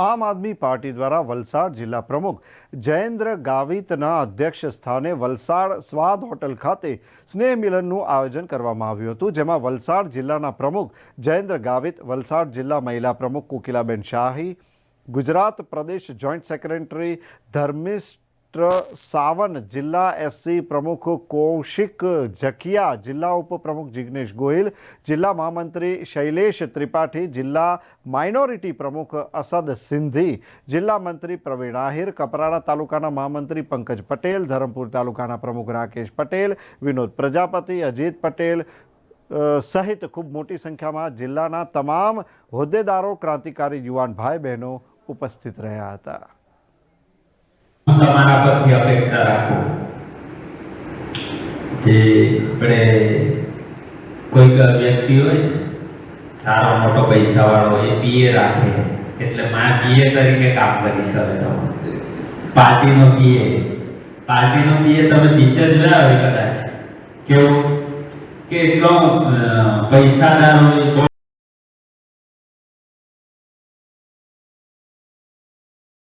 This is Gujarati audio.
આમ આદમી પાર્ટી દ્વારા વલસાડ જિલ્લા પ્રમુખ જયેન્દ્ર ગાવિતના અધ્યક્ષ સ્થાને વલસાડ સ્વાદ હોટલ ખાતે સ્નેહ મિલનનું આયોજન કરવામાં આવ્યું હતું, જેમાં વલસાડ જિલ્લાના પ્રમુખ જયેન્દ્ર ગાવિત, વલસાડ જિલ્લા મહિલા પ્રમુખ કોકિલાબેન શાહી, ગુજરાત પ્રદેશ જોઈન્ટ સેક્રેટરી ધર્મિષ્ઠ સાવન જિલ્લા એસસી પ્રમુખ કૌશિક જકિયા, જિલ્લા ઉપપ્રમુખ જિગ્નેશ ગોહિલ, જિલ્લા મહામંત્રી શૈલેષ ત્રિપાઠી, જિલ્લા માઇનોરિટી પ્રમુખ અસદ સિંધી, જિલ્લા મંત્રી પ્રવીણ આહિર, કપરાડા તાલુકાના મહામંત્રી પંકજ પટેલ, ધરમપુર તાલુકાના પ્રમુખ રાકેશ પટેલ, વિનોદ પ્રજાપતિ, અજીત પટેલ સહિત ખૂબ મોટી સંખ્યામાં જિલ્લાના તમામ હોદ્દેદારો, ક્રાંતિકારી યુવાન ભાઈ બહેનો ઉપસ્થિત રહ્યા હતા. તમારા પરથી અપેક્ષા રાખું. જે આપણે કોઈક વ્યક્તિ હોય, સારો મોટો પૈસાવાળો, એ પીએ રાખે. એટલે માં પીએ તરીકે કામ કરી શકે તમારે. પાર્ટીનો પીએ પાર્ટીનો પીએ તમે પિક્ચર જોયા હોય કદાચ. કેવું? કે એટલો પૈસાદાર હોય